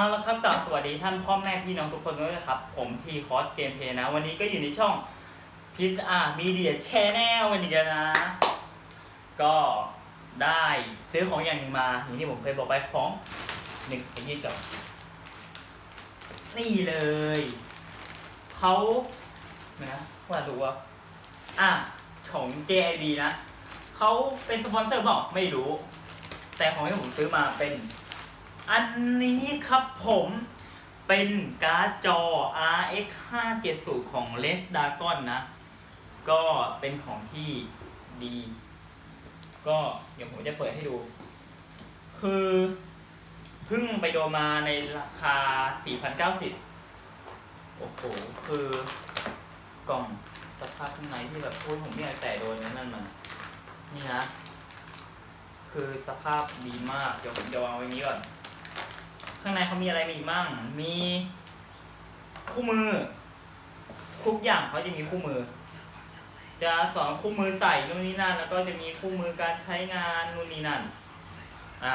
เอาละครับกลับสวัสดีท่านพ่อแม่พี่น้องทุกคนด้วยนะครับ ผมทีคอสเกมเพย์นะ วันนี้ก็อยู่ในช่องพิซอามีเดียแชนแนลวันนี้นะ ก็ได้ซื้อของอย่างหนึงมาอย่างที่ผมเคยบอกไปของหนึ่งไอ้ยี่กับนี่เลยเขาเดี๋ยวนะว่าดูว่าอะของ JIB นะเขาเป็นสปอนเซอร์เปล่าไม่รู้ แต่ของที่ผมซื้อมาเป็น อันนี้ครับผมเป็นการ์ดจอ RX 570ของ Red Dragon นะ ก็เป็นของที่ดี ก็เดี๋ยวผมจะเปิดให้ดู คือเพิ่งไปโดนมาในราคา 4,090 โอ้โห คือกล่องสภาพข้างในที่แบบพูดผมไม่อยากแต่โดนนั่นมัน นี่นะ คือสภาพดีมาก เดี๋ยวผมจะวางไว้นี้ก่อน ข้างในเขามีอะไรมีมั่ง มีคู่มือ ทุกอย่างเขาจะมีคู่มือ จะสอนคู่มือใส่นู่นนี่นั่น แล้วก็จะมีคู่มือการใช้งานนู่นนี่นั่น อะ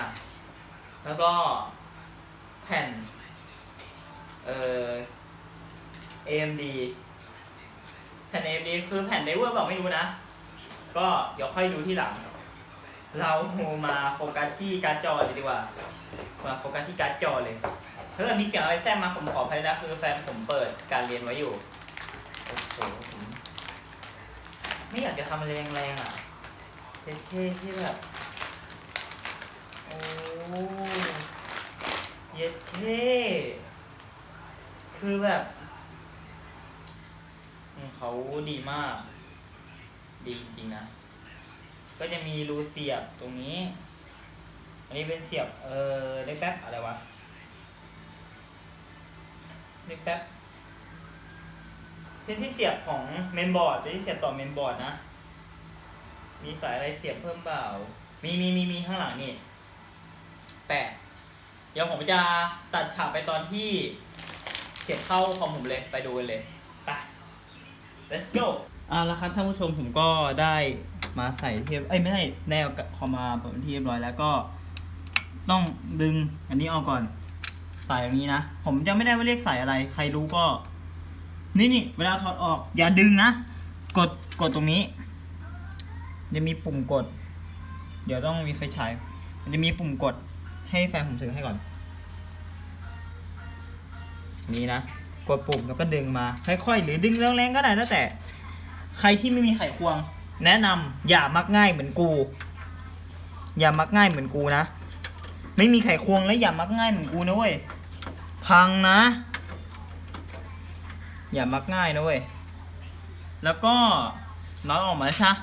แล้วก็แผ่น เอ่อ AMD แผ่น AMD คือแผ่นไดเวอร์บอกไม่รู้นะ ก็เดี๋ยวค่อยดูที่หลัง เรามาโฟกัสที่การ์ดจอเลยดีกว่า มาโฟกัสที่การ์ดจอเลยถ้าเกิดมีเสียงอะไรแทรกมาผมขออภัยนะคือแฟนผมเปิดการเรียนไว้อยู่ โอ้โหผมไม่อยากจะทำอะไรแรงๆอะเท่ๆที่แบบ โอ้เย็ดเท่คือแบบเขาดีมาก ดีจริงๆนะ ก็จะมีรูเสียบตรงนี้ อันนี้เป็นเสียบเออเล็กแป๊บอะไรวะเล็กแป๊บเป็นที่เสียบของเมนบอร์ดเป็นที่เสียบต่อเมนบอร์ดนะ มีสายอะไรเสียบเพิ่มเปล่า มีมีมีมีข้างหลังนี่แปะเดี๋ยวผมจะตัดฉากไปตอนที่เสียบเข้าคอมผมเลยไปดูกันเลยไป let's go อ่าแล้วครับท่านผู้ชมผมก็ได้ มาใส่เทียบเอ้ยไม่ใช่แนวกับคอมมาเป็นที่เรียบร้อยแล้วก็ ต้องดึงอันนี้ออกก่อนใส่อย่างนี้นะ ผมจะไม่ได้ว่าเรียกใส่อะไร ใครรู้ก็ นี่นี่เวลาถอดออกอย่าดึงนะ กดกดตรงนี้ จะมีปุ่มกด เดี๋ยวต้องมีไฟฉาย มันจะมีปุ่มกดให้แฟนผมถือให้ก่อน นี้นะ กดปุ่มแล้วก็ดึงมา ค่อยๆ หรือดึงแรงๆก็ได้แล้วแต่ ใครที่ไม่มีไขควง แนะนำอย่ามักง่ายเหมือนกู อย่ามักง่ายเหมือนกูนะ ไม่มีไขควงแล้วอย่ามักง่ายเหมือนกูนะเว้ย พังนะ อย่ามักง่ายนะเว้ย แล้วก็น้อยออกมาใช่ปะ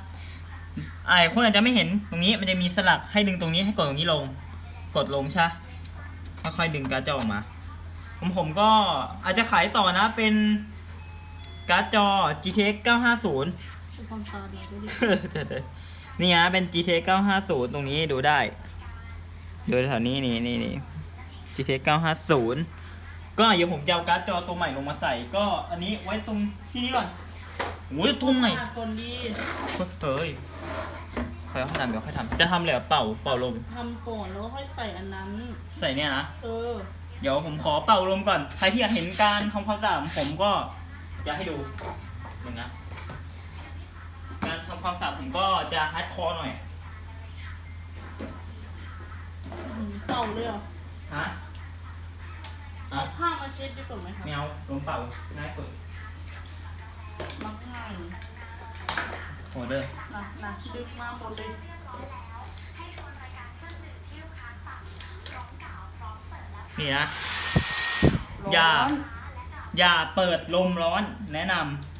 ไอ้คนอาจจะไม่เห็นตรงนี้มันจะมีสลักให้ดึงตรงนี้ให้กดตรงนี้ลง กดลงใช่ปะค่อยๆดึงการ์ดจอออกมา ผมผมก็อาจจะขายต่อนะเป็นการ์ดจอ GTX 950 สปอนเซอร์ดีด้วยดินี่ฮะเป็น GTX 950 ตรงนี้ดูได้ ดูแถวนี้นี่นี่นี่ GTX 950 ก็เดี๋ยวผมจะเอาการ์ดจอตัวใหม่ลงมาใส่ ก็อันนี้ไว้ตรงที่นี้ก่อนโอ้ยตรงไหน ขาดก่อนดีเฮ้ยค่อยๆทำเดี๋ยวค่อยทำจะทำเลยเหรอเป่าเป่าลม ทำก่อนแล้วค่อยใส่อันนั้น ใส่เนี่ยนะ เออ เดี๋ยวผมขอเป่าลมก่อน ใครที่อยากเห็นการทำความสะอาดของผมก็จะให้ดูหนึ่งนะ การทำความสะอาดผมก็จะฮาร์ดคอร์หน่อยอืมเป่าเลยเหรอฮะเอาผ้ามาเช็ดดีกว่าไหมคะไม่เอาลมเป่าง่ายสุดมักง่ายโหเด้อนะนะดึกมาหมดเลยนี่นะ ร้อย่าอนอย่าเปิดลมร้อนแนะนำ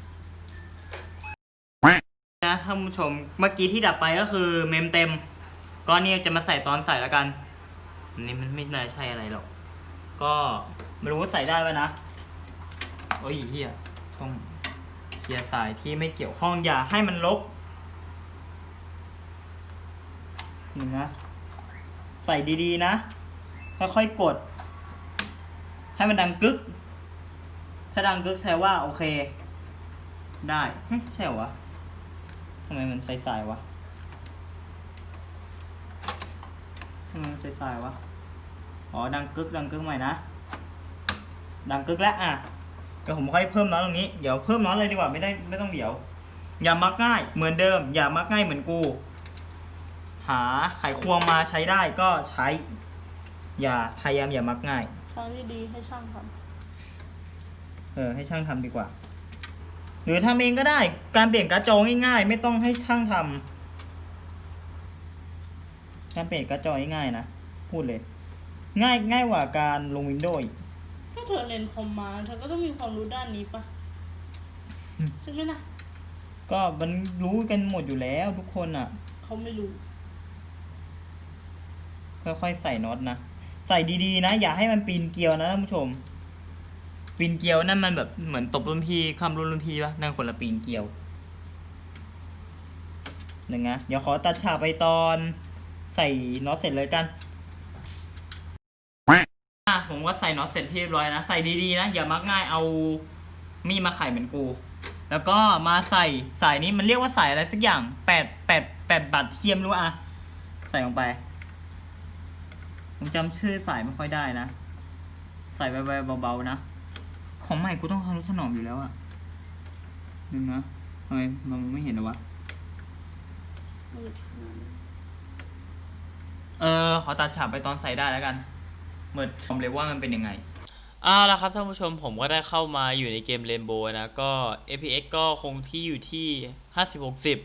นะท่านผู้ชม เมื่อกี้ที่ดับไปก็คือเมมเต็ม ก็นี่จะมาใส่ตอนใส่แล้วกันนนี้มันไม่น่าใช่อะไรหรอก ก็ไม่รู้ว่าใส่ได้ไหมนะ โอ้ยเฮียต้องเคลียร์สายที่ไม่เกี่ยวข้องอย่าให้มันลกหนึ่งนะ ใส่ดีๆนะค่อยๆกด ให้มันดังกึก ถ้าดังกึกแสดงว่าโอเค ได้ใช่เหรอำไมมันใสๆวะทำไมมันใสๆวะ อ๋อ ดังกึกดังกึกใหม่นะ ดังกึกแล้วอะเดี๋ยวผมค่อยเพิ่มน็อตตรงนี้ เดี๋ยวเพิ่มน็อตเลยดีกว่าไม่ได้ไม่ต้องเดี๋ยว อย่ามักง่ายเหมือนเดิม อย่ามักง่ายเหมือนกู หาไขควงมาใช้ได้ก็ใช้ อย่าพยายามอย่ามักง่าย ทางที่ดีให้ช่างทเออให้ช่างทำดีกว่า หรือทำเองก็ได้ การเปลี่ยนการ์ดจอง่ายๆ ไม่ต้องให้ช่างทำการเปลี่ยนการ์ดจอง่ายๆนะ พูดเลย ง่ายง่ายกว่าการลงวินโดว์อีกำก็เธอเรียนคอมมาเธอก็ต้องมีความรู้ด้านนี้ปะอืมใช่ไหมนะก็มันรู้กันหมดอยู่แล้วทุกคนอะ เขาไม่รู้ ค่อยๆใส่น็อตนะ ใส่ดีๆนะ อย่าให้มันปีนเกลียวนะท่านผู้ชม ปีนเกลียวนั่นมันแบบเหมือนตบรุ่นพี่คำรุ่นรุ่นพี่ปะนั่นคนละปีนเกลียวหนึ่งนะเดี๋ยวขอตัดฉากไปตอนใส่น็อตเสร็จเลยกันอะผมก็ใส่น็อตเสร็จที่เรียบร้อยนะ ใส่ดีๆนะ อย่ามักง่ายเอามีดมาไขเหมือนกู แล้วก็มาใส่สายนี้มันเรียกว่าสายอะไรสักอย่างแปดแปดแปดบัตรเทียมรู้อะใส่ลงไป ผมจำชื่อสายไม่ค่อยได้นะ ใส่ไวๆเบาๆนะ ของใหม่กูต้องทำรุถนอมอยู่แล้วอะนึงนะทำไมมันไม่เห็นหรอวะ เออ ขอตัดฉากไปตอนใส่ได้แล้วกันเหมือนผมเลยว่ามันเป็นยังไงเอาละครับท่านผู้ชมผมก็ได้เข้ามาอยู่ในเกม Rainbow นะ ก็ APX ก็คงที่อยู่ที่ 50 60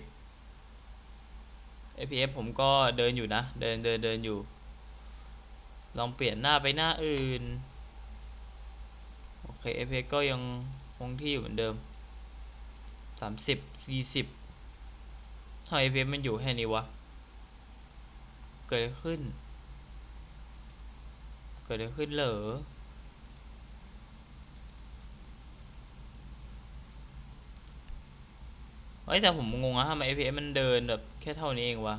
APX ผมก็เดินอยู่นะ เดินเดินเดินอยู่ ลองเปลี่ยนหน้าไปหน้าอื่นอ เค APX ก็ยังคงที่อยู่เหมือนเดิม 30 40ทำไม APX มันอยู่แค่นี้วะ เกิดอะไรขึ้น เกิดอะไรขึ้นเหรอเฮ้ยแต่ผมงงอะทำไม APS มันเดินแบบแค่เท่านี้เองวะ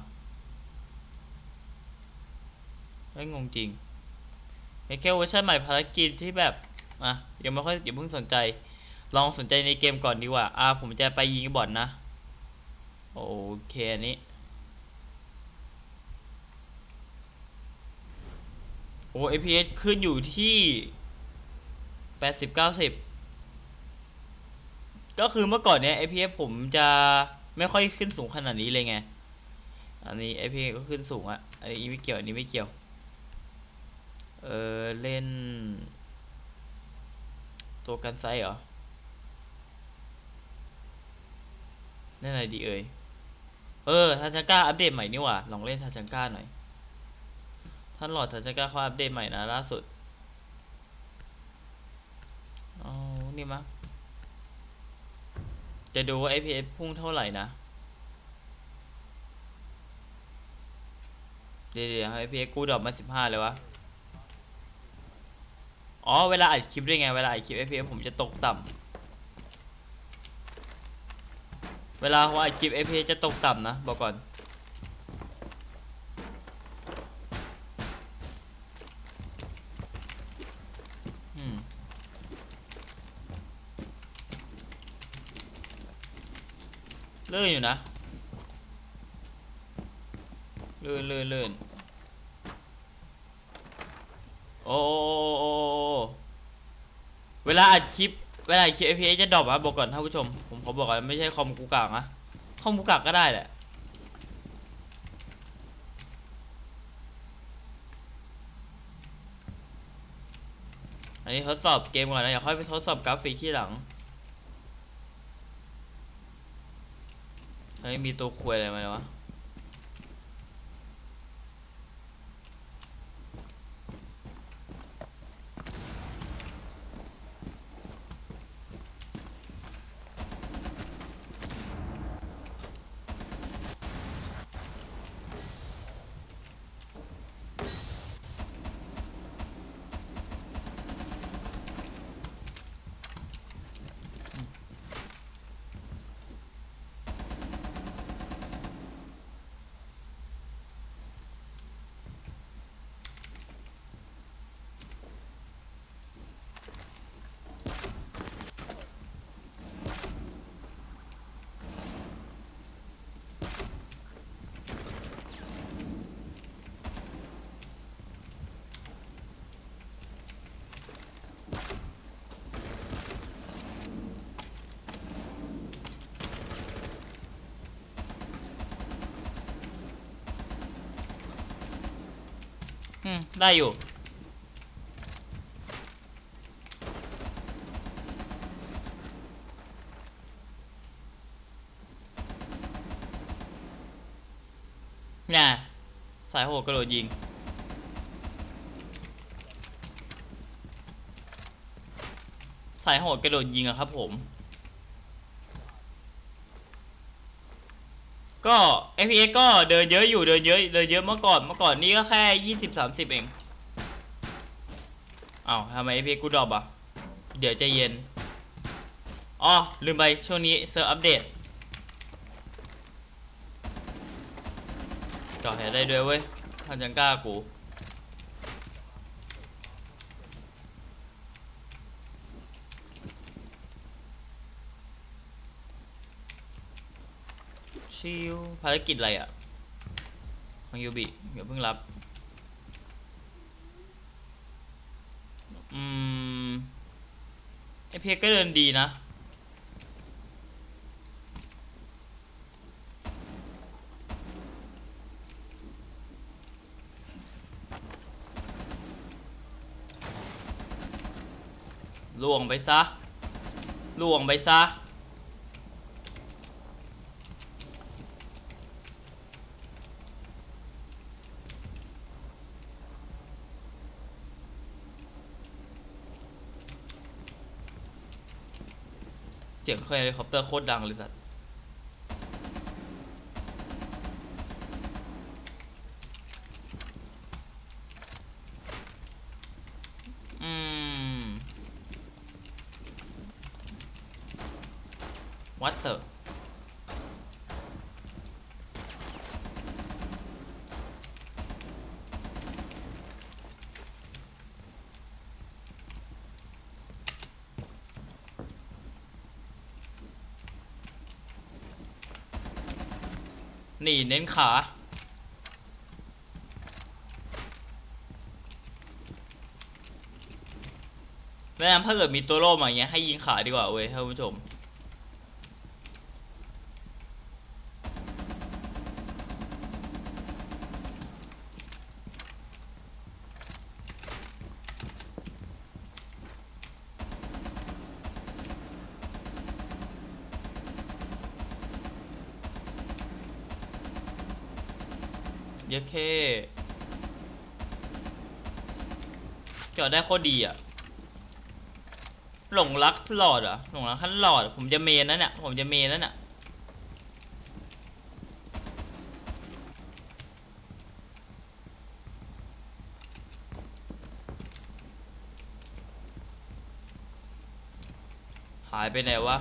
เฮ้ยงงจริงไอ้แค่เวอร์ชันใหม่ภารกิจที่แบบ อะยังไม่ค่อยอย่าเพิ่งสนใจ ลองสนใจในเกมก่อนดีกว่า อะผมจะไปยิงบอทนะ โอเคอันนี้ โอ้ APS ขึ้นอยู่ที่แปดสิบเก้าสิบก็คือเมื่อก่อนเนี้ย APF ผมจะไม่ค่อยขึ้นสูงขนาดนี้เลยไง อันนี้ APF ก็ขึ้นสูงอะอันนี้ไม่เกี่ยว อันนี้ไม่เกี่ยว เออเล่น ตัวกันไซเหรอเล่นอะไรดีเอ่ย เออทาจังก้าอัปเดตใหม่นี่หว่า ลองเล่นทาจังก้าหน่อย ท่านหลอดทาจังก้าเขาอัปเดตใหม่นะล่าสุดเอานี่มั้งจะดูว่า IPS พุ่งเท่าไหร่นะ เดี๋ยวเดี๋ยว IPS กูดรอปมาสิบห้าเลยวะ อ๋อ เวลาอัดคลิปด้วยไง เวลาอัดคลิป IPS ผมจะตกต่ำ เวลาผมอัดคลิป IPS จะตกต่ำนะ บอกก่อน อืมลื่นอยู่นะลื่นลื่นลื่นโอ้โอ้โอ้โอ้ โอ้เวลาอัดคลิป เวลาอัดคลิป APA จะดรอปนะบอกก่อนท่านผู้ชม ผมขอบอกก่อนไม่ใช่คอมกูกากนะ คอมกูกากก็ได้แหละ อันนี้ทดสอบเกมก่อนนะอย่าค่อยไปทดสอบกราฟิกที่หลังเฮ้ยมีตัวควยอะไรมาเนี่ยวะ ได้อยู่น่ะสายโหดกระโดดยิง สายโหดกระโดดยิงอะครับผม ก็ FPS ก็เดินเยอะอยู่เดินเยอะเดินเยอะเมื่อก่อนเมื่อก่อนนี่ก็แค่ยี่สิบสามสิบเองเอ้าทำไม FPS กูดรอปอะ เดี๋ยวจะเย็นอ๋อลืมไปช่วงนี้เซิร์ฟอัปเดตจอดแหได้ด้วยเว้ยทันจังกล้ากู ชิวภารกิจอะไรอะมังยูบิอย่าเพิ่งรับ อืม ไอเพกก็เดินดีนะ ล่วงไปซะ ล่วงไปซะ สียงเครื่องเฮลิคอปเตอร์โคตรดังเลยสัตว์ อืม วัดเตอร์ นี่เน้นขา แนะนำถ้าเกิดมีตัวโล่มาอย่างเงี้ยให้ยิงขาดีกว่าเว้ยท่านผู้ชม เยอะเคจอดได้โคตรดีอะ หลงรักหลอดอะหลงรักท่านหลอด ผมจะเมนนั่นน่ะ ผมจะเมนนั่นน่ะหายไปไหนวะ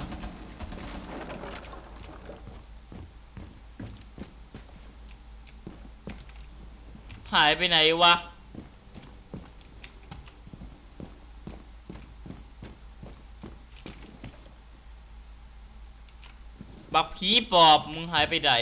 หายไปไหนวะ บักผีปอบ มึงหายไปไหน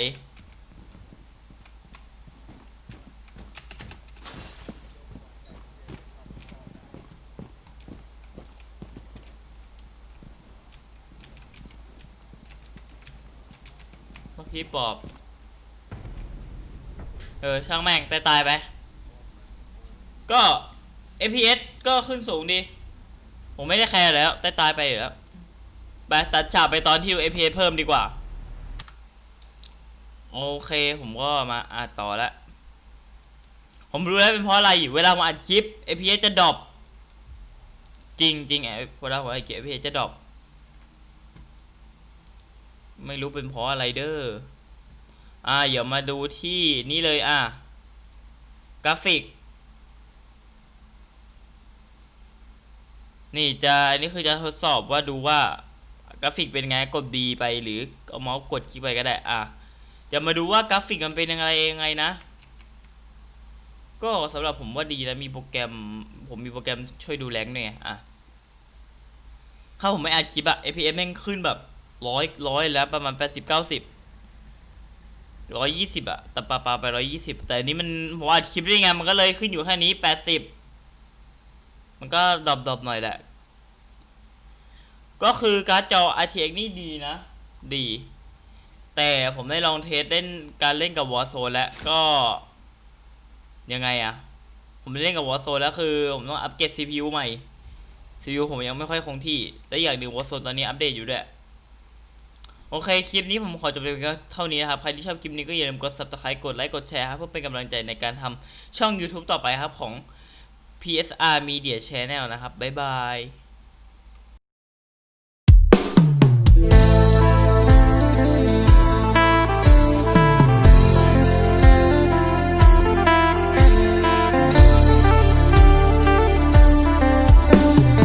บักผีปอบ ออช่างแม่งตายตายไป ก็ FPS ก็ขึ้นสูงดี ผมไม่ได้แคร์แล้วตายตายไปอยู่แล้วไปตัดฉากไปตอนที่ดู FPS เพิ่มดีกว่า โอเคผมก็มาอ่านต่อแล้วผมรู้แล้วเป็นเพราะอะไรเวลาผมอัดคลิป FPS จะดรอปจริงจริงไอ้เวลาผมอัดคลิป FPS จะดรอปไม่รู้เป็นเพราะอะไรเด้อ อ่าเดี๋ยวมาดูที่นี่เลยอะกราฟิก นี่จะอันนี้คือจะทดสอบว่าดูว่ากราฟิกเป็นไงกด B ไปหรือเอาเมาส์กดคลิกไปก็ได้อะจะมาดูว่ากราฟิกมันเป็นยังไงยังไงนะก็สำหรับผมว่าดีแล้วมีโปรแกรม ผมมีโปรแกรมช่วยดูแรงด้วยไงอะถ้าผมไม่อัดคลิปอะ FPS แม่งขึ้นแบบร้อยร้อยแล้วประมาณแปดสิบเก้าสิบ ร้อยยี่สิบอะแต่ปลาปลาไปร้อยยี่สิบแต่อันนี้มันผมอัดคลิปได้ไงมันก็เลยขึ้นอยู่แค่นี้แปดสิบมันก็ดรอปดรอปหน่อยแหละ ก็คือการ์ดจอ RTX นี่ดีนะ ดี แต่ผมได้ลองเทสเล่นการเล่นกับ Warzone แล้วก็ ยังไงอะผมเล่นกับวอ r z โซนแล้วคือ ผมต้องอัปเกรด CPU ใหม่ CPU ผมยังไม่ค่อยคงที่ และอย่างหนึ่งวอ r z โซนตอนนี้อัปเดตอยู่ด้วย โอเค คลิปนี้ผมขอจบไปเพียงเท่านี้นะครับ ใครที่ชอบคลิปนี้ก็อย่าลืมกด subscribe กดไลค์ กดแชร์ครับ เพื่อเป็นกำลังใจในการทำช่อง YouTube ต่อไปครับของ PSR Media Channel นะครับ บ๊ายบาย